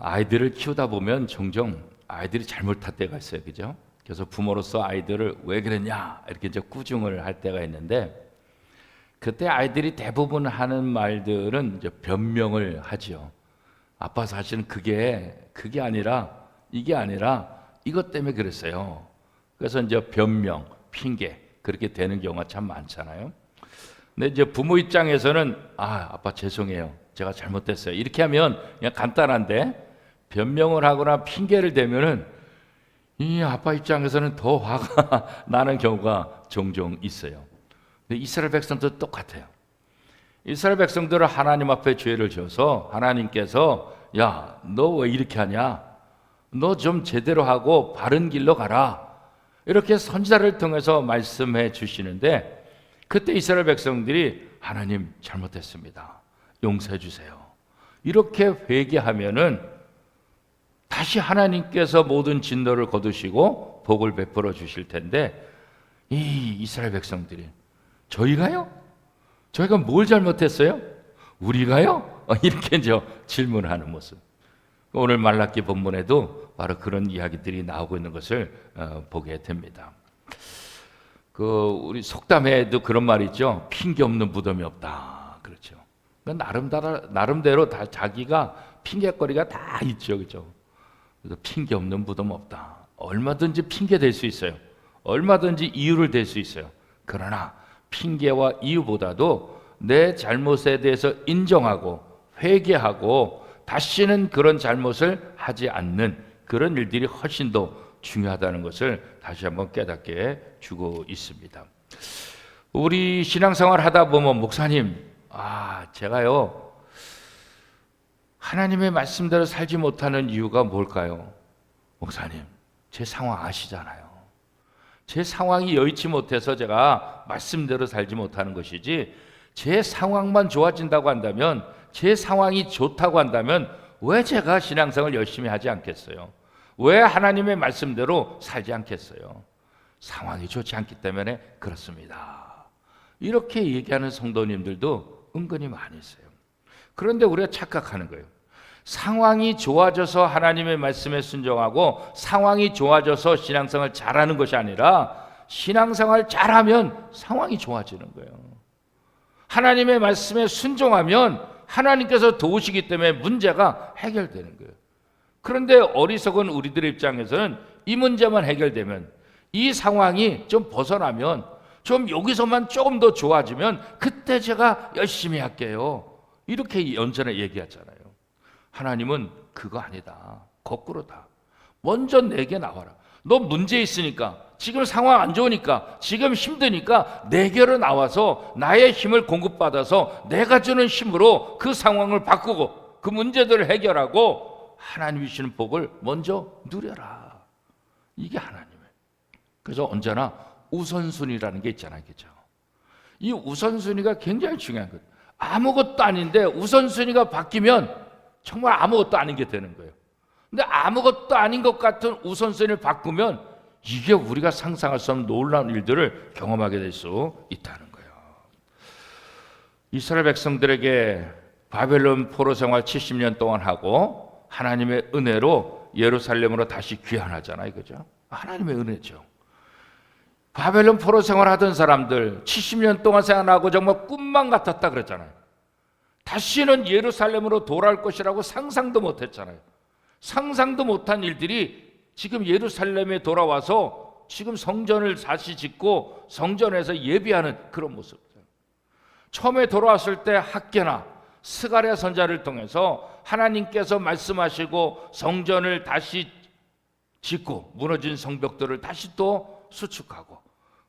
아이들을 키우다 보면 종종 아이들이 잘못할 때가 있어요. 그죠? 그래서 부모로서 아이들을 왜 그랬냐 이렇게 이제 꾸중을 할 때가 있는데 그때 아이들이 대부분 하는 말들은 이제 변명을 하지요. 아빠 사실은 그게 그게 아니라 이게 아니라 이것 때문에 그랬어요. 그래서 이제 변명, 핑계 그렇게 되는 경우가 참 많잖아요. 근데 이제 부모 입장에서는 아 아빠 죄송해요, 제가 잘못됐어요. 이렇게 하면 그냥 간단한데 변명을 하거나 핑계를 대면은 이 아빠 입장에서는 더 화가 나는 경우가 종종 있어요. 근데 이스라엘 백성도 똑같아요. 이스라엘 백성들은 하나님 앞에 죄를 져서 하나님께서 야, 너 왜 이렇게 하냐? 너 좀 제대로 하고 바른 길로 가라. 이렇게 선지자를 통해서 말씀해 주시는데 그때 이스라엘 백성들이 하나님 잘못했습니다. 용서해 주세요. 이렇게 회개하면은 다시 하나님께서 모든 진노를 거두시고 복을 베풀어 주실 텐데 이 이스라엘 백성들이 저희가요? 저희가 뭘 잘못했어요? 우리가요? 어, 이렇게 이제 질문하는 모습. 오늘 말라기 본문에도 바로 그런 이야기들이 나오고 있는 것을 어, 보게 됩니다. 그 우리 속담에도 그런 말이 있죠. 핑계 없는 무덤이 없다. 그렇죠. 그러니까 나름대로 나름대로 다 자기가 핑계거리가 다 있죠. 그렇죠. 그래서 핑계 없는 무덤 없다. 얼마든지 핑계 될 수 있어요. 얼마든지 이유를 댈수 있어요. 그러나 핑계와 이유보다도 내 잘못에 대해서 인정하고 회개하고 다시는 그런 잘못을 하지 않는 그런 일들이 훨씬 더 중요하다는 것을 다시 한번 깨닫게 주고 있습니다. 우리 신앙생활 하다 보면 목사님, 아, 제가요, 하나님의 말씀대로 살지 못하는 이유가 뭘까요? 목사님, 제 상황 아시잖아요. 제 상황이 여의치 못해서 제가 말씀대로 살지 못하는 것이지 제 상황만 좋아진다고 한다면 제 상황이 좋다고 한다면 왜 제가 신앙생활 열심히 하지 않겠어요? 왜 하나님의 말씀대로 살지 않겠어요? 상황이 좋지 않기 때문에 그렇습니다. 이렇게 얘기하는 성도님들도 은근히 많이 있어요. 그런데 우리가 착각하는 거예요. 상황이 좋아져서 하나님의 말씀에 순종하고 상황이 좋아져서 신앙생활 잘하는 것이 아니라 신앙생활 잘하면 상황이 좋아지는 거예요. 하나님의 말씀에 순종하면 하나님께서 도우시기 때문에 문제가 해결되는 거예요. 그런데 어리석은 우리들의 입장에서는 이 문제만 해결되면 이 상황이 좀 벗어나면 좀 여기서만 조금 더 좋아지면 그때 제가 열심히 할게요. 이렇게 연전에 얘기하잖아요. 하나님은 그거 아니다. 거꾸로다. 먼저 내게 나와라. 너 문제 있으니까 지금 상황 안 좋으니까 지금 힘드니까 내게로 나와서 나의 힘을 공급받아서 내가 주는 힘으로 그 상황을 바꾸고 그 문제들을 해결하고 하나님이 주시는 복을 먼저 누려라. 이게 하나님의. 그래서 언제나 우선순위라는 게 있잖아요. 그죠? 이 우선순위가 굉장히 중요한 거예요. 아무것도 아닌데 우선순위가 바뀌면 정말 아무것도 아닌 게 되는 거예요. 근데 아무것도 아닌 것 같은 우선순위를 바꾸면 이게 우리가 상상할 수 없는 놀라운 일들을 경험하게 될 수 있다는 거예요. 이스라엘 백성들에게 바벨론 포로 생활 70년 동안 하고 하나님의 은혜로 예루살렘으로 다시 귀환하잖아요. 그죠? 하나님의 은혜죠. 바벨론 포로 생활하던 사람들 70년 동안 생활하고 정말 꿈만 같았다 그랬잖아요. 다시는 예루살렘으로 돌아올 것이라고 상상도 못 했잖아요. 상상도 못한 일들이 지금 예루살렘에 돌아와서 지금 성전을 다시 짓고 성전에서 예비하는 그런 모습. 처음에 돌아왔을 때 학계나 스가랴 선자를 통해서 하나님께서 말씀하시고 성전을 다시 짓고 무너진 성벽들을 다시 또 수축하고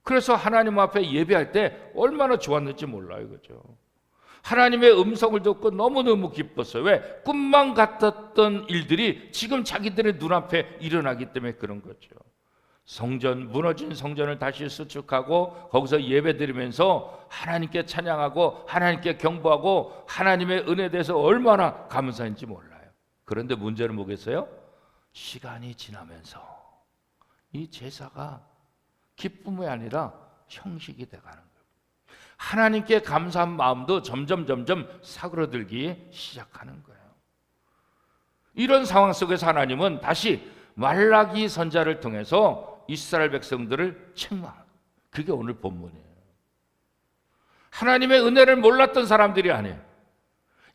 그래서 하나님 앞에 예배할 때 얼마나 좋았는지 몰라요. 그죠? 하나님의 음성을 듣고 너무너무 기뻤어요. 왜? 꿈만 같았던 일들이 지금 자기들의 눈앞에 일어나기 때문에 그런 거죠. 성전, 무너진 성전을 다시 수축하고 거기서 예배 드리면서 하나님께 찬양하고 하나님께 경보하고 하나님의 은혜에 대해서 얼마나 감사한지 몰라요. 그런데 문제는 뭐겠어요? 시간이 지나면서 이 제사가 기쁨이 아니라 형식이 돼 가는 거예요. 하나님께 감사한 마음도 점점 점점 사그러들기 시작하는 거예요. 이런 상황 속에서 하나님은 다시 말라기 선자를 통해서 이스라엘 백성들을 책망. 그게 오늘 본문이에요. 하나님의 은혜를 몰랐던 사람들이 아니에요.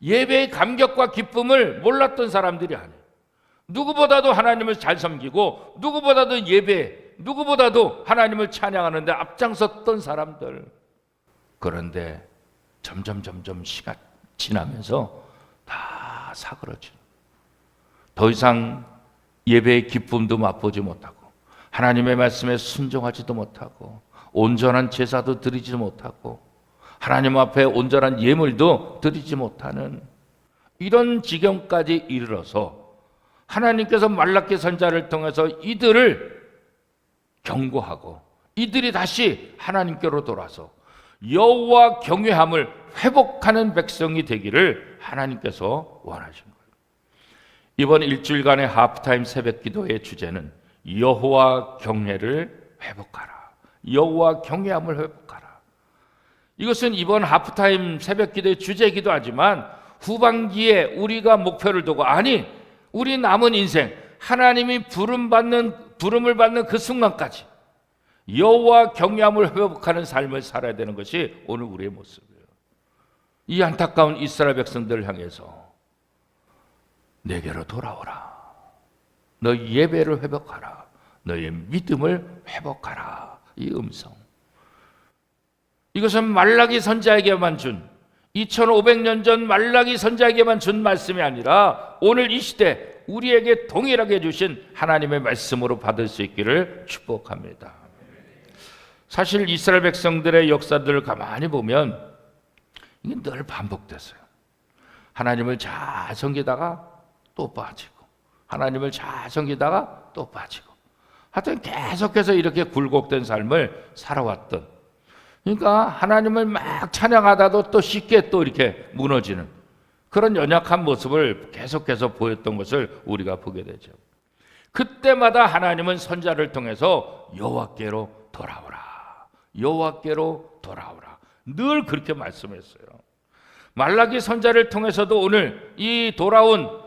예배의 감격과 기쁨을 몰랐던 사람들이 아니에요. 누구보다도 하나님을 잘 섬기고 누구보다도 예배, 누구보다도 하나님을 찬양하는데 앞장섰던 사람들. 그런데 점점 점점 시간 지나면서 다 사그러져. 더 이상 예배의 기쁨도 맛보지 못하고 하나님의 말씀에 순종하지도 못하고 온전한 제사도 드리지 못하고 하나님 앞에 온전한 예물도 드리지 못하는 이런 지경까지 이르러서 하나님께서 말라기 선자를 통해서 이들을 경고하고 이들이 다시 하나님께로 돌아서 여호와 경외함을 회복하는 백성이 되기를 하나님께서 원하신 거예요. 이번 일주일간의 하프타임 새벽 기도의 주제는 여호와 경외를 회복하라. 여호와 경외함을 회복하라. 이것은 이번 하프타임 새벽 기도의 주제이기도 하지만 후반기에 우리가 목표를 두고 아니 우리 남은 인생 하나님이 부름 받는 부름을 받는 그 순간까지 여호와 경외함을 회복하는 삶을 살아야 되는 것이 오늘 우리의 모습이에요. 이 안타까운 이스라엘 백성들을 향해서 내게로 돌아오라. 너 예배를 회복하라. 너의 믿음을 회복하라. 이 음성. 이것은 말라기 선자에게만 준 2500년 전 말라기 선자에게만 준 말씀이 아니라 오늘 이 시대 우리에게 동일하게 주신 하나님의 말씀으로 받을 수 있기를 축복합니다. 사실 이스라엘 백성들의 역사들을 가만히 보면 이게 늘 반복됐어요. 하나님을 잘 섬기다가 또 빠지고 하나님을 잘 섬기다가 또 빠지고 하여튼 계속해서 이렇게 굴곡된 삶을 살아왔던 그러니까 하나님을 막 찬양하다도 또 쉽게 또 이렇게 무너지는 그런 연약한 모습을 계속해서 보였던 것을 우리가 보게 되죠. 그때마다 하나님은 선자를 통해서 여호와께로 돌아오라. 여호와께로 돌아오라. 늘 그렇게 말씀했어요. 말라기 선자를 통해서도 오늘 이 돌아온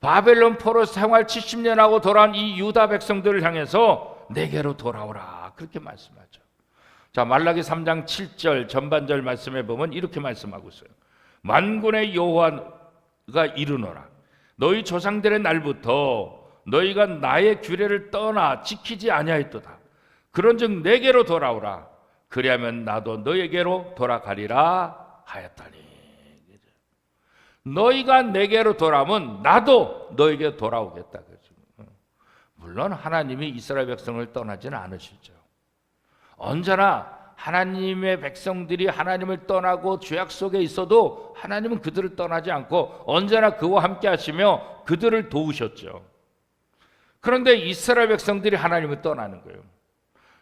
바벨론 포로 생활 70년 하고 돌아온 이 유다 백성들을 향해서 내게로 돌아오라. 그렇게 말씀하죠. 자, 말라기 3장 7절 전반절 말씀해 보면 이렇게 말씀하고 있어요. 만군의 여호와가 이르노라. 너희 조상들의 날부터 너희가 나의 규례를 떠나 지키지 아니하였도다. 그런즉 내게로 돌아오라. 그리하면 나도 너에게로 돌아가리라 하였다니. 너희가 내게로 돌아오면 나도 너에게 돌아오겠다. 물론 하나님이 이스라엘 백성을 떠나지는 않으시죠. 언제나 하나님의 백성들이 하나님을 떠나고 죄악 속에 있어도 하나님은 그들을 떠나지 않고 언제나 그와 함께 하시며 그들을 도우셨죠. 그런데 이스라엘 백성들이 하나님을 떠나는 거예요.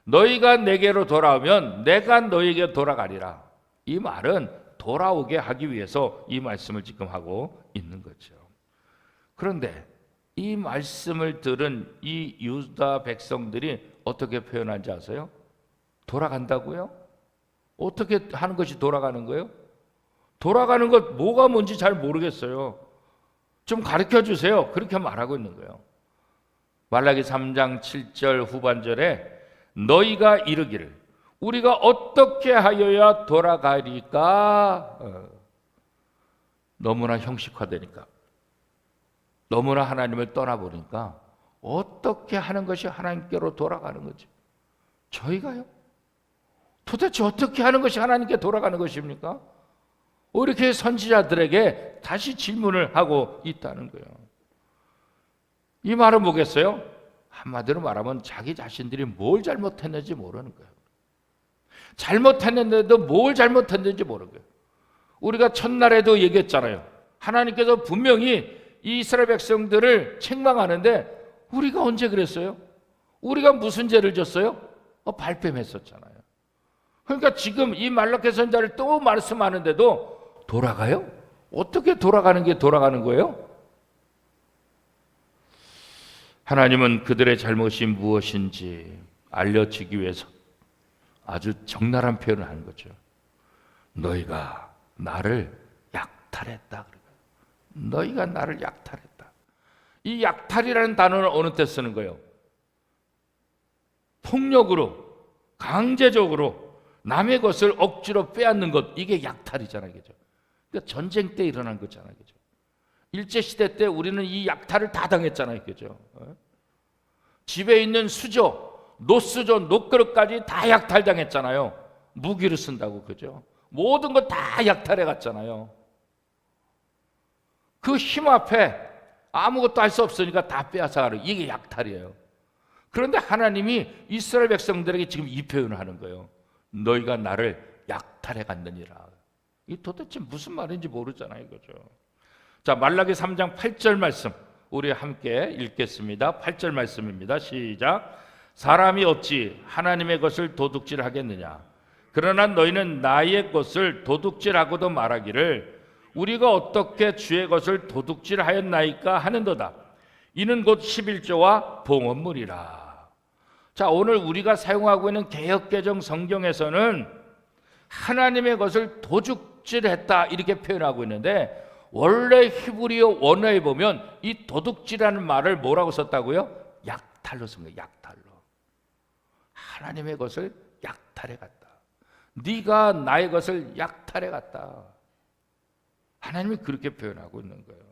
너희가 내게로 돌아오면 내가 너에게 돌아가리라. 이 말은 돌아오게 하기 위해서 이 말씀을 지금 하고 있는 거죠. 그런데 이 말씀을 들은 이 유다 백성들이 어떻게 표현한지 아세요? 돌아간다고요? 어떻게 하는 것이 돌아가는 거예요? 돌아가는 것 뭐가 뭔지 잘 모르겠어요. 좀 가르쳐 주세요. 그렇게 말하고 있는 거예요. 말라기 3장 7절 후반절에 너희가 이르기를 우리가 어떻게 하여야 돌아가리까? 어. 너무나 형식화되니까 너무나 하나님을 떠나버리니까 어떻게 하는 것이 하나님께로 돌아가는 거지? 저희가요? 도대체 어떻게 하는 것이 하나님께 돌아가는 것입니까? 이렇게 선지자들에게 다시 질문을 하고 있다는 거예요. 이 말은 뭐겠어요? 한마디로 말하면 자기 자신들이 뭘 잘못했는지 모르는 거예요. 잘못했는데도 뭘 잘못했는지 모르는 거예요. 우리가 첫날에도 얘기했잖아요. 하나님께서 분명히 이스라엘 백성들을 책망하는데 우리가 언제 그랬어요? 우리가 무슨 죄를 졌어요? 어, 발뺌했었잖아요. 그러니까 지금 이 말라케 선자를 또 말씀하는데도 돌아가요? 어떻게 돌아가는 게 돌아가는 거예요? 하나님은 그들의 잘못이 무엇인지 알려주기 위해서 아주 적나라한 표현을 하는 거죠. 너희가 나를 약탈했다. 너희가 나를 약탈했다. 이 약탈이라는 단어를 어느 때 쓰는 거예요? 폭력으로 강제적으로 남의 것을 억지로 빼앗는 것 이게 약탈이잖아요, 그죠? 그러니까 전쟁 때 일어난 거잖아요, 그죠? 일제 시대 때 우리는 이 약탈을 다 당했잖아요, 그죠? 어? 집에 있는 수저, 노수저, 노그릇까지 다 약탈 당했잖아요. 무기를 쓴다고 그죠? 모든 거 다 약탈해 갔잖아요. 그 힘 앞에 아무것도 할 수 없으니까 다 빼앗아 가는 이게 약탈이에요. 그런데 하나님이 이스라엘 백성들에게 지금 이 표현을 하는 거예요. 너희가 나를 약탈해 갔느니라. 이 도대체 무슨 말인지 모르잖아요, 그죠? 자, 말라기 3장 8절 말씀 우리 함께 읽겠습니다. 8절 말씀입니다. 시작. 사람이 어찌 하나님의 것을 도둑질하겠느냐? 그러나 너희는 나의 것을 도둑질하고도 말하기를 우리가 어떻게 주의 것을 도둑질하였나이까 하는도다. 이는 곧 11조와 봉헌물이라. 자, 오늘 우리가 사용하고 있는 개혁개정 성경에서는 하나님의 것을 도둑질했다 이렇게 표현하고 있는데 원래 히브리어 원어에 보면 이 도둑질하는 말을 뭐라고 썼다고요? 약탈로 쓴 거예요. 약탈로. 하나님의 것을 약탈해 갔다. 네가 나의 것을 약탈해 갔다. 하나님이 그렇게 표현하고 있는 거예요.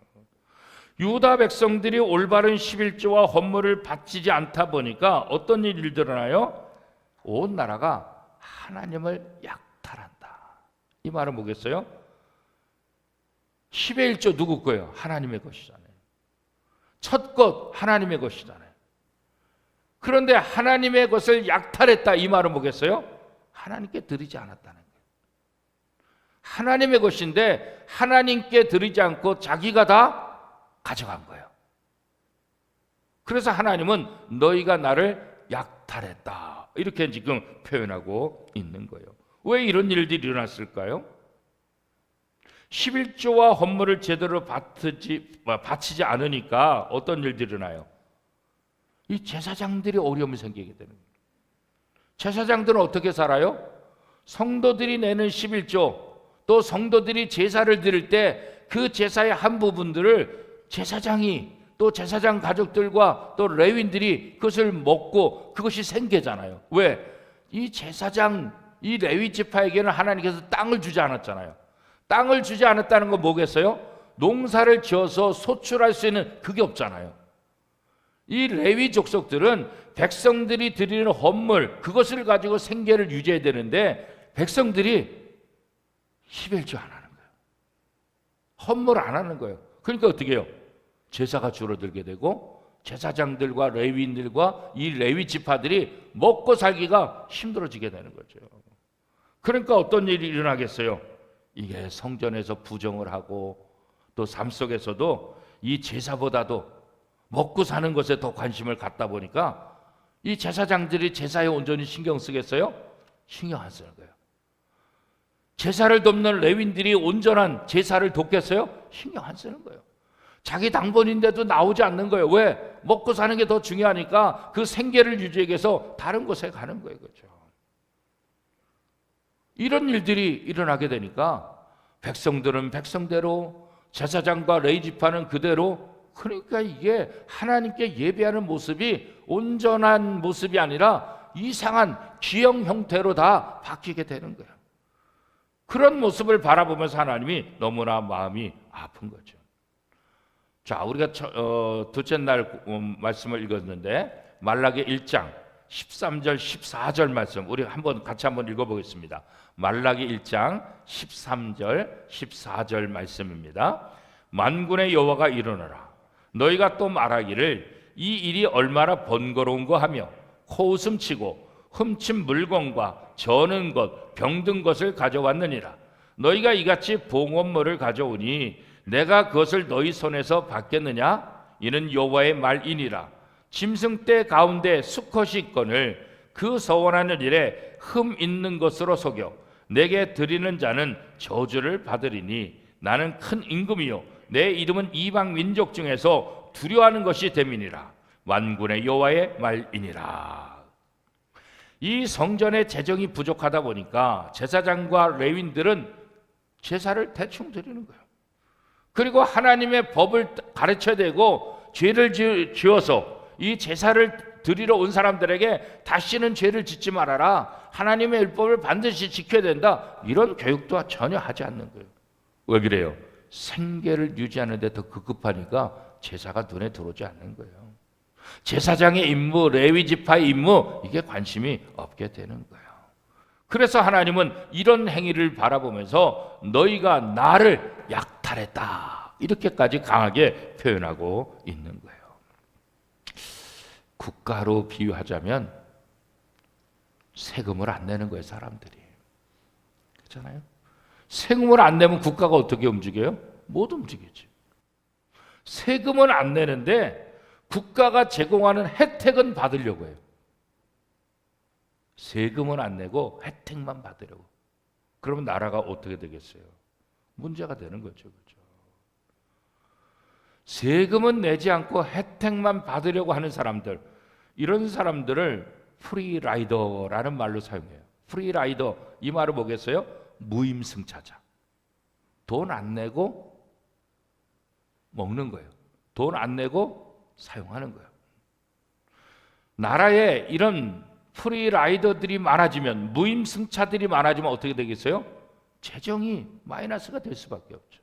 유다 백성들이 올바른 11조와 헌물을 바치지 않다 보니까 어떤 일이 일어나요? 온 나라가 하나님을 약탈한다. 이 말은 뭐겠어요? 10의 1조 누구 거예요? 하나님의 것이잖아요. 첫 것 하나님의 것이잖아요. 그런데 하나님의 것을 약탈했다 이 말은 뭐겠어요? 하나님께 드리지 않았다는 거예요. 하나님의 것인데 하나님께 드리지 않고 자기가 다 가져간 거예요. 그래서 하나님은 너희가 나를 약탈했다. 이렇게 지금 표현하고 있는 거예요. 왜 이런 일들이 일어났을까요? 11조와 헌물을 제대로 바치지, 바치지 않으니까 어떤 일들이 일어나요? 이 제사장들이 어려움이 생기게 되는 거예요. 제사장들은 어떻게 살아요? 성도들이 내는 11조, 또 성도들이 제사를 드릴 때 그 제사의 한 부분들을 제사장이 또 제사장 가족들과 또 레윈들이 그것을 먹고 그것이 생계잖아요. 왜? 이 제사장, 이 레위 지파에게는 하나님께서 땅을 주지 않았잖아요. 땅을 주지 않았다는 건 뭐겠어요? 농사를 지어서 소출할 수 있는 그게 없잖아요. 이 레위 족속들은 백성들이 드리는 헌물 그것을 가지고 생계를 유지해야 되는데 백성들이 11조 안 하는 거예요. 헌물 안 하는 거예요. 그러니까 어떻게 해요? 제사가 줄어들게 되고 제사장들과 레위인들과 이 레위 지파들이 먹고 살기가 힘들어지게 되는 거죠. 그러니까 어떤 일이 일어나겠어요? 이게 성전에서 부정을 하고 또 삶 속에서도 이 제사보다도 먹고 사는 것에 더 관심을 갖다 보니까 이 제사장들이 제사에 온전히 신경 쓰겠어요? 신경 안 쓰는 거예요. 제사를 돕는 레윈들이 온전한 제사를 돕겠어요? 신경 안 쓰는 거예요. 자기 당번인데도 나오지 않는 거예요. 왜? 먹고 사는 게 더 중요하니까 그 생계를 유지하기 위해서 다른 곳에 가는 거예요. 그렇죠? 이런 일들이 일어나게 되니까 백성들은 백성대로 제사장과 레이지파는 그대로 그러니까 이게 하나님께 예배하는 모습이 온전한 모습이 아니라 이상한 기형 형태로 다 바뀌게 되는 거예요. 그런 모습을 바라보면서 하나님이 너무나 마음이 아픈 거죠. 자, 우리가 첫, 어, 둘째 날 음, 말씀을 읽었는데 말라기 1장 13절 14절 말씀. 우리 한번 같이 한번 읽어 보겠습니다. 말라기 1장 13절 14절 말씀입니다. 만군의 여호와가 일어나라. 너희가 또 말하기를 이 일이 얼마나 번거로운 거 하며 코웃음 치고 훔친 물건과 저는 것 병든 것을 가져왔느니라. 너희가 이같이 봉헌물을 가져오니 내가 그것을 너희 손에서 받겠느냐? 이는 여호와의 말이니라 짐승 때 가운데 수컷이 있거늘 그 서원하는 일에 흠 있는 것으로 속여 내게 드리는 자는 저주를 받으리니 나는 큰 임금이요 내 이름은 이방 민족 중에서 두려워하는 것이 됨이니라 만군의 여호와의 말이니라 이 성전의 재정이 부족하다 보니까 제사장과 레윈들은 제사를 대충 드리는 거예요. 그리고 하나님의 법을 가르쳐야 되고 죄를 지- 지어서 이 제사를 드리러 온 사람들에게 다시는 죄를 짓지 말아라. 하나님의 율법을 반드시 지켜야 된다. 이런 교육도 전혀 하지 않는 거예요. 왜 그래요? 생계를 유지하는데 더 급급하니까 제사가 눈에 들어오지 않는 거예요. 제사장의 임무, 레위 지파의 임무 이게 관심이 없게 되는 거예요. 그래서 하나님은 이런 행위를 바라보면서 너희가 나를 약탈했다. 이렇게까지 강하게 표현하고 있는 거예요. 국가로 비유하자면 세금을 안 내는 거예요, 사람들이. 그렇잖아요? 세금을 안 내면 국가가 어떻게 움직여요? 못 움직이지. 세금은 안 내는데 국가가 제공하는 혜택은 받으려고 해요. 세금은 안 내고 혜택만 받으려고. 그러면 나라가 어떻게 되겠어요? 문제가 되는 거죠. 그죠? 세금은 내지 않고 혜택만 받으려고 하는 사람들, 이런 사람들을 프리라이더라는 말로 사용해요. 프리라이더, 이 말을 뭐겠어요? 무임승차자. 돈 안 내고 먹는 거예요. 돈 안 내고 사용하는 거예요. 나라에 이런 프리라이더들이 많아지면 무임승차들이 많아지면 어떻게 되겠어요? 재정이 마이너스가 될 수밖에 없죠.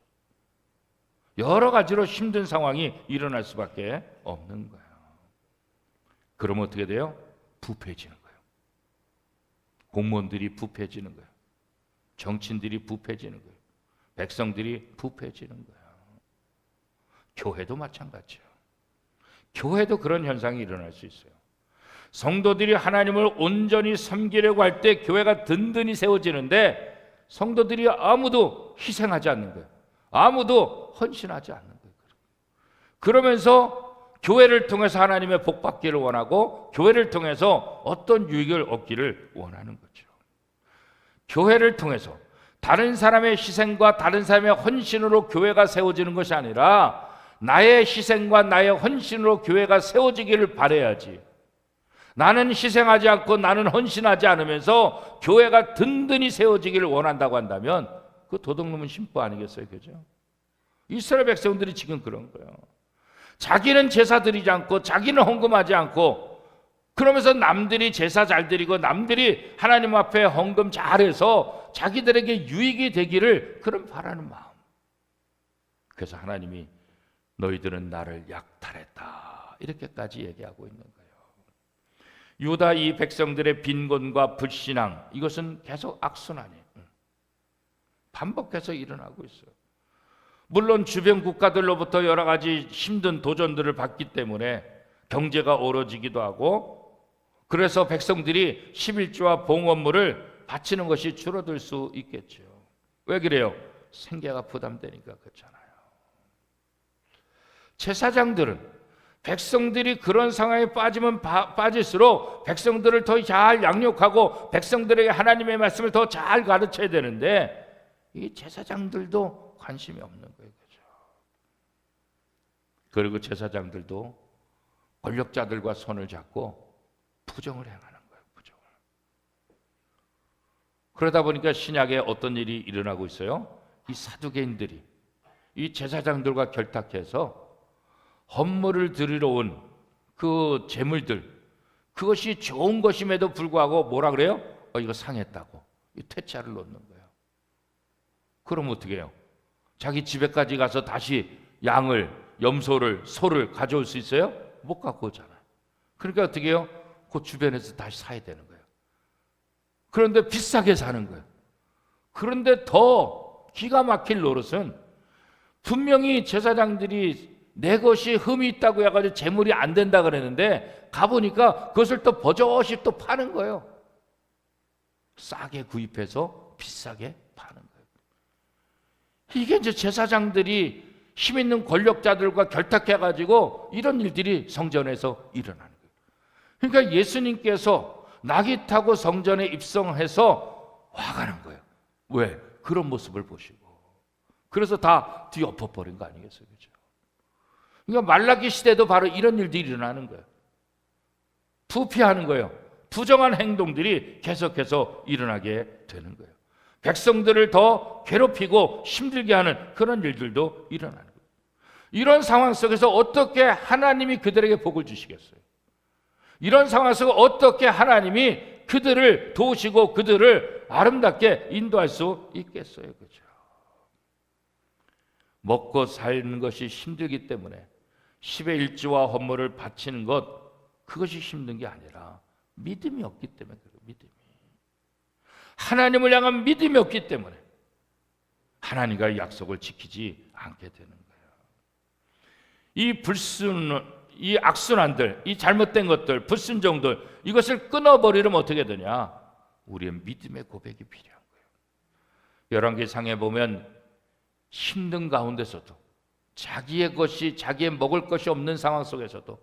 여러 가지로 힘든 상황이 일어날 수밖에 없는 거예요. 그러면 어떻게 돼요? 부패해지는 거예요. 공무원들이 부패해지는 거예요. 정치인들이 부패해지는 거예요. 백성들이 부패해지는 거예요. 교회도 마찬가지예요. 교회도 그런 현상이 일어날 수 있어요. 성도들이 하나님을 온전히 섬기려고 할 때 교회가 든든히 세워지는데 성도들이 아무도 희생하지 않는 거예요. 아무도 헌신하지 않는 거예요. 그러면서 교회를 통해서 하나님의 복 받기를 원하고 교회를 통해서 어떤 유익을 얻기를 원하는 거죠. 교회를 통해서 다른 사람의 희생과 다른 사람의 헌신으로 교회가 세워지는 것이 아니라 나의 희생과 나의 헌신으로 교회가 세워지기를 바래야지. 나는 희생하지 않고 나는 헌신하지 않으면서 교회가 든든히 세워지기를 원한다고 한다면 그 도둑놈은 심보 아니겠어요, 그죠? 이스라엘 백성들이 지금 그런 거예요. 자기는 제사 드리지 않고 자기는 헌금하지 않고 그러면서 남들이 제사 잘 드리고 남들이 하나님 앞에 헌금 잘해서 자기들에게 유익이 되기를 그런 바라는 마음. 그래서 하나님이 너희들은 나를 약탈했다. 이렇게까지 얘기하고 있는 거예요. 유다 이 백성들의 빈곤과 불신앙 이것은 계속 악순환이에요. 반복해서 일어나고 있어요. 물론 주변 국가들로부터 여러 가지 힘든 도전들을 받기 때문에 경제가 어려지기도 하고 그래서 백성들이 11조와 봉헌물을 바치는 것이 줄어들 수 있겠죠. 왜 그래요? 생계가 부담되니까 그렇잖아요. 제사장들은 백성들이 그런 상황에 빠지면 바, 빠질수록 백성들을 더 잘 양육하고 백성들에게 하나님의 말씀을 더 잘 가르쳐야 되는데 이 제사장들도 관심이 없는. 그리고 제사장들도 권력자들과 손을 잡고 부정을 행하는 거예요. 부정을. 그러다 보니까 신약에 어떤 일이 일어나고 있어요? 이 사두개인들이 이 제사장들과 결탁해서 헌물을 드리러 온 그 재물들 그것이 좋은 것임에도 불구하고 뭐라 그래요? 어, 이거 상했다고 이 퇴짜를 놓는 거예요. 그럼 어떻게 해요? 자기 집에까지 가서 다시 양을 염소를 소를 가져올 수 있어요? 못 갖고 오잖아요. 그러니까 어떻게 해요? 그 주변에서 다시 사야 되는 거예요. 그런데 비싸게 사는 거예요. 그런데 더 기가 막힐 노릇은 분명히 제사장들이 내 것이 흠이 있다고 해가지고 재물이 안 된다 그랬는데 가보니까 그것을 또 버젓이 또 파는 거예요. 싸게 구입해서 비싸게 파는 거예요. 이게 이제 제사장들이 힘 있는 권력자들과 결탁해 가지고 이런 일들이 성전에서 일어나는 거예요. 그러니까 예수님께서 낙이 타고 성전에 입성해서 화가 난 거예요. 왜? 그런 모습을 보시고. 그래서 다 뒤엎어 버린 거 아니겠어요? 그죠? 그러니까 말라기 시대도 바로 이런 일들이 일어나는 거예요. 부패하는 거예요. 부정한 행동들이 계속해서 일어나게 되는 거예요. 백성들을 더 괴롭히고 힘들게 하는 그런 일들도 일어나는. 이런 상황 속에서 어떻게 하나님이 그들에게 복을 주시겠어요? 이런 상황 속에 어떻게 하나님이 그들을 도우시고 그들을 아름답게 인도할 수 있겠어요? 그죠? 먹고 사는 것이 힘들기 때문에 10의 1지와 헌물을 바치는 것 그것이 힘든 게 아니라 믿음이 없기 때문에 그래요. 믿음이. 하나님을 향한 믿음이 없기 때문에 하나님과 약속을 지키지 않게 되는 거예요. 이 불순, 이 악순환들, 이 잘못된 것들, 불순종들 이것을 끊어버리려면 어떻게 되냐? 우리의 믿음의 고백이 필요한 거예요. 열왕기상에 보면 힘든 가운데서도 자기의 것이 자기의 먹을 것이 없는 상황 속에서도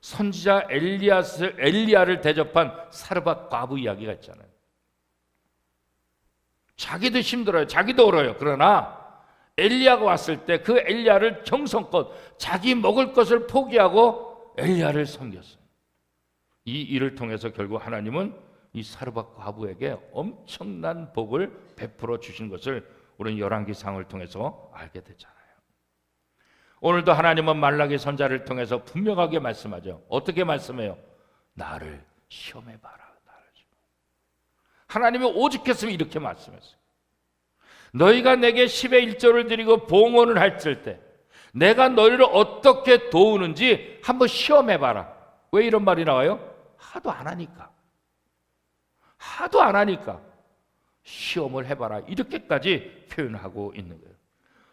선지자 엘리야스 엘리야를 대접한 사르밧 과부 이야기가 있잖아요. 자기도 힘들어요. 자기도 얼어요. 그러나 엘리야가 왔을 때 그 엘리야를 정성껏 자기 먹을 것을 포기하고 엘리야를 섬겼어요. 이 일을 통해서 결국 하나님은 이 사르밧 과부에게 엄청난 복을 베풀어 주신 것을 우리는 열왕기상을 통해서 알게 되잖아요. 오늘도 하나님은 말라기 선자를 통해서 분명하게 말씀하죠. 어떻게 말씀해요? 나를 시험해 봐라. 나를. 하나님이 오직했으면 이렇게 말씀했어요. 너희가 내게 10의 1조를 드리고 봉헌을 할을 때 내가 너희를 어떻게 도우는지 한번 시험해 봐라. 왜 이런 말이 나와요? 하도 안 하니까. 하도 안 하니까 시험을 해 봐라. 이렇게까지 표현하고 있는 거예요.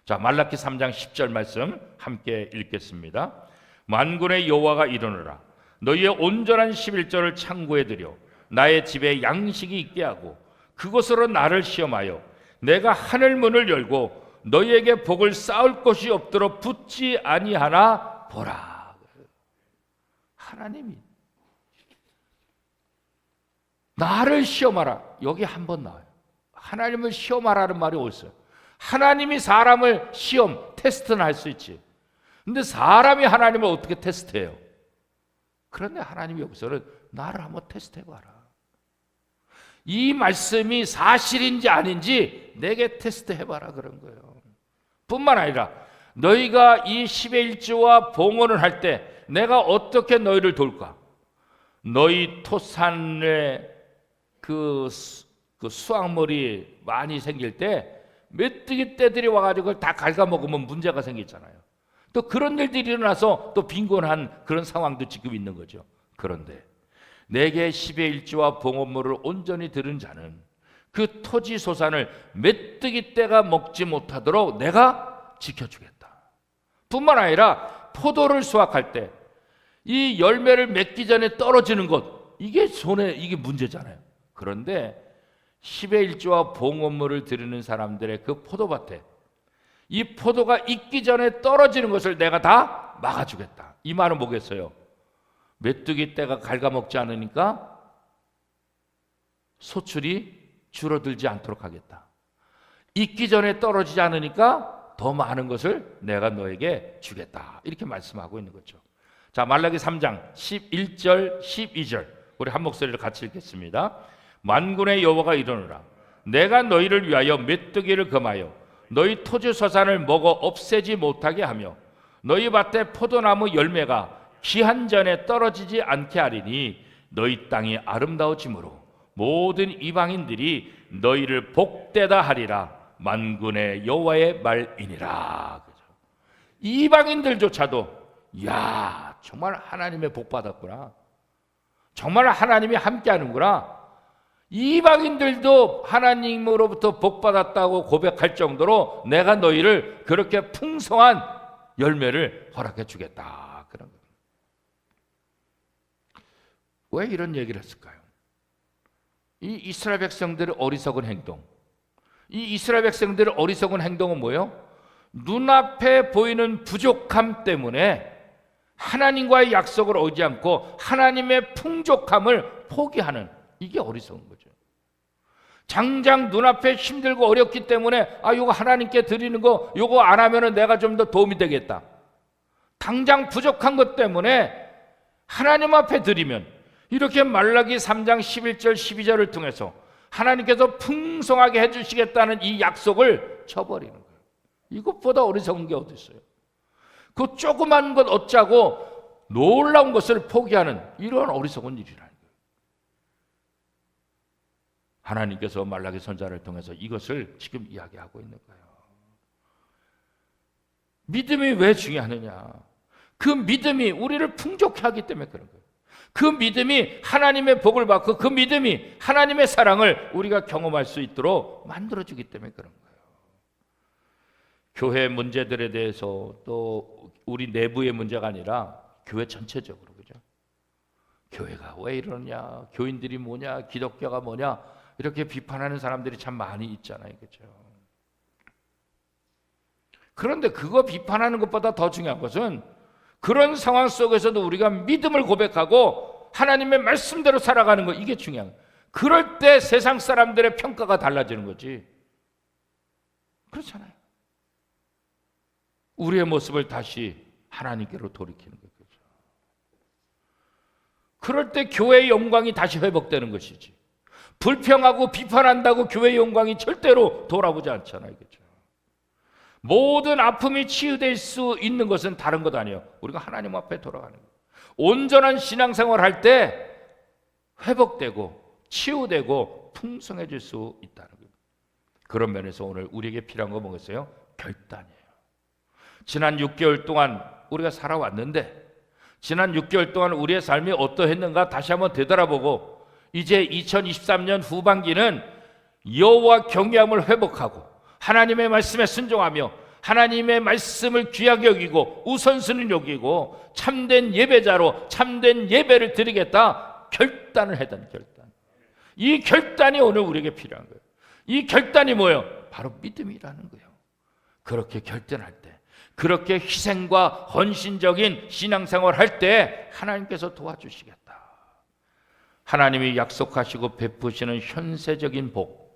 자, 말라키 3장 10절 말씀 함께 읽겠습니다. 만군의 여호와가 이르노라 너희의 온전한 11절을 창고에 들여 나의 집에 양식이 있게 하고 그것으로 나를 시험하여 내가 하늘 문을 열고 너희에게 복을 쌓을 것이 없도록 붙지 아니하나 보라. 하나님이 나를 시험하라. 여기 한 번 나와요. 하나님을 시험하라는 말이 어딨어요? 하나님이 사람을 시험, 테스트는 할 수 있지. 근데 사람이 하나님을 어떻게 테스트해요? 그런데 하나님이 여기서는 나를 한번 테스트해봐라. 이 말씀이 사실인지 아닌지 내게 테스트해봐라 그런 거예요. 뿐만 아니라 너희가 이 10의 1조와 봉헌을 할 때 내가 어떻게 너희를 돌까? 너희 토산에 그, 수- 그 수확물이 많이 생길 때 메뚜기 떼들이 와가지고 그걸 다 갉아먹으면 문제가 생기잖아요. 또 그런 일들이 일어나서 또 빈곤한 그런 상황도 지금 있는 거죠. 그런데 내게 10의 1조와 봉헌물을 온전히 들은 자는 그 토지 소산을 메뚜기 떼가 먹지 못하도록 내가 지켜주겠다. 뿐만 아니라 포도를 수확할 때 이 열매를 맺기 전에 떨어지는 것 이게 손에 이게 문제잖아요. 그런데 10의 1조와 봉헌물을 드리는 사람들의 그 포도밭에 이 포도가 익기 전에 떨어지는 것을 내가 다 막아주겠다. 이 말은 뭐겠어요? 메뚜기 떼가 갉아먹지 않으니까 소출이 줄어들지 않도록 하겠다. 익기 전에 떨어지지 않으니까 더 많은 것을 내가 너에게 주겠다. 이렇게 말씀하고 있는 거죠. 자, 말라기 3장 11절, 12절. 우리 한 목소리를 같이 읽겠습니다. 만군의 여호와가 이르노라 내가 너희를 위하여 메뚜기를 금하여 너희 토지 서산을 먹어 없애지 못하게 하며 너희 밭에 포도나무 열매가 기한 전에 떨어지지 않게 하리니 너희 땅이 아름다워짐으로 모든 이방인들이 너희를 복되다 하리라 만군의 여호와의 말이니라. 그죠? 이방인들조차도 야 정말 하나님의 복 받았구나. 정말 하나님이 함께하는구나. 이방인들도 하나님으로부터 복 받았다고 고백할 정도로 내가 너희를 그렇게 풍성한 열매를 허락해 주겠다. 그런 거예요. 왜 이런 얘기를 했을까요? 이 이스라엘 백성들의 어리석은 행동. 이 이스라엘 백성들의 어리석은 행동은 뭐예요? 눈앞에 보이는 부족함 때문에 하나님과의 약속을 오지 않고 하나님의 풍족함을 포기하는 이게 어리석은 거죠. 장장 눈앞에 힘들고 어렵기 때문에 아 요거 하나님께 드리는 거 요거 안 하면은 내가 좀 더 도움이 되겠다. 당장 부족한 것 때문에 하나님 앞에 드리면 이렇게 말라기 3장 11절 12절을 통해서 하나님께서 풍성하게 해 주시겠다는 이 약속을 쳐버리는 거예요. 이것보다 어리석은 게 어디 있어요? 그 조그만 것 얻자고 놀라운 것을 포기하는 이런 어리석은 일이라는 거예요. 하나님께서 말라기 선자를 통해서 이것을 지금 이야기하고 있는 거예요. 믿음이 왜 중요하느냐? 그 믿음이 우리를 풍족해 하기 때문에 그런 거예요. 그 믿음이 하나님의 복을 받고 그 믿음이 하나님의 사랑을 우리가 경험할 수 있도록 만들어주기 때문에 그런 거예요. 교회 문제들에 대해서 또 우리 내부의 문제가 아니라 교회 전체적으로 그죠? 교회가 왜 이러냐? 교인들이 뭐냐? 기독교가 뭐냐? 이렇게 비판하는 사람들이 참 많이 있잖아요. 그죠? 그런데 그거 비판하는 것보다 더 중요한 것은 그런 상황 속에서도 우리가 믿음을 고백하고 하나님의 말씀대로 살아가는 거 이게 중요한 거예요. 그럴 때 세상 사람들의 평가가 달라지는 거지. 그렇잖아요. 우리의 모습을 다시 하나님께로 돌이키는 거죠. 그럴 때 교회의 영광이 다시 회복되는 것이지. 불평하고 비판한다고 교회의 영광이 절대로 돌아오지 않잖아요. 모든 아픔이 치유될 수 있는 것은 다른 것 아니에요. 우리가 하나님 앞에 돌아가는 거예요. 온전한 신앙생활 할 때 회복되고 치유되고 풍성해질 수 있다는 거예요. 그런 면에서 오늘 우리에게 필요한 거 뭐겠어요? 결단이에요. 지난 6개월 동안 우리가 살아왔는데 지난 6개월 동안 우리의 삶이 어떠했는가 다시 한번 되돌아보고 이제 2023년 후반기는 여호와 경외함을 회복하고 하나님의 말씀에 순종하며 하나님의 말씀을 귀하게 여기고 우선순위 여기고 참된 예배자로 참된 예배를 드리겠다 결단을 해야 되는 결단. 이 결단이 오늘 우리에게 필요한 거예요. 이 결단이 뭐예요? 바로 믿음이라는 거예요. 그렇게 결단할 때, 그렇게 희생과 헌신적인 신앙생활 할 때 하나님께서 도와주시겠다. 하나님이 약속하시고 베푸시는 현세적인 복.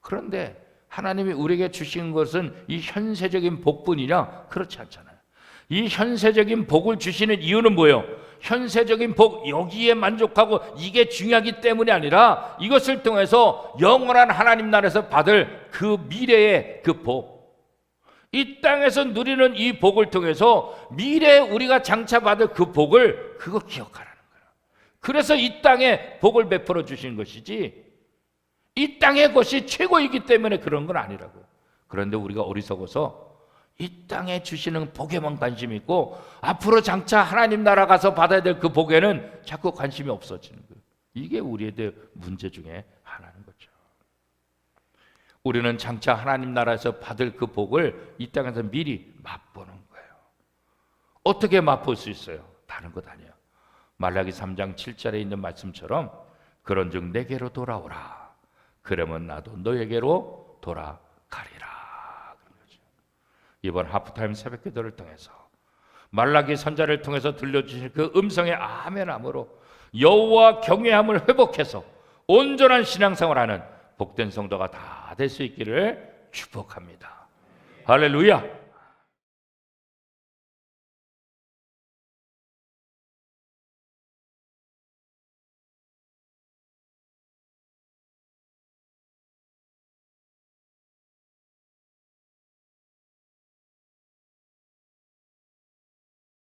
그런데 하나님이 우리에게 주신 것은 이 현세적인 복뿐이냐? 그렇지 않잖아요. 이 현세적인 복을 주시는 이유는 뭐예요? 현세적인 복 여기에 만족하고 이게 중요하기 때문이 아니라 이것을 통해서 영원한 하나님 나라에서 받을 그 미래의 그 복. 이 땅에서 누리는 이 복을 통해서 미래에 우리가 장차 받을 그 복을 그거 기억하라는 거예요. 그래서 이 땅에 복을 베풀어 주신 것이지 이 땅의 것이 최고이기 때문에 그런 건 아니라고. 그런데 우리가 어리석어서 이 땅에 주시는 복에만 관심이 있고 앞으로 장차 하나님 나라 가서 받아야 될 그 복에는 자꾸 관심이 없어지는 거예요. 이게 우리에 대한 문제 중에 하나인 거죠. 우리는 장차 하나님 나라에서 받을 그 복을 이 땅에서 미리 맛보는 거예요. 어떻게 맛볼 수 있어요? 다른 것 아니에요. 말라기 3장 7절에 있는 말씀처럼 그런즉 내게로 돌아오라. 그러면 나도 너에게로 돌아가리라. 그런 거죠. 이번 하프타임 새벽 기도를 통해서 말라기 선자를 통해서 들려주신 그 음성의 아멘함으로 여호와 경외함을 회복해서 온전한 신앙생활 하는 복된 성도가 다 될 수 있기를 축복합니다. 할렐루야.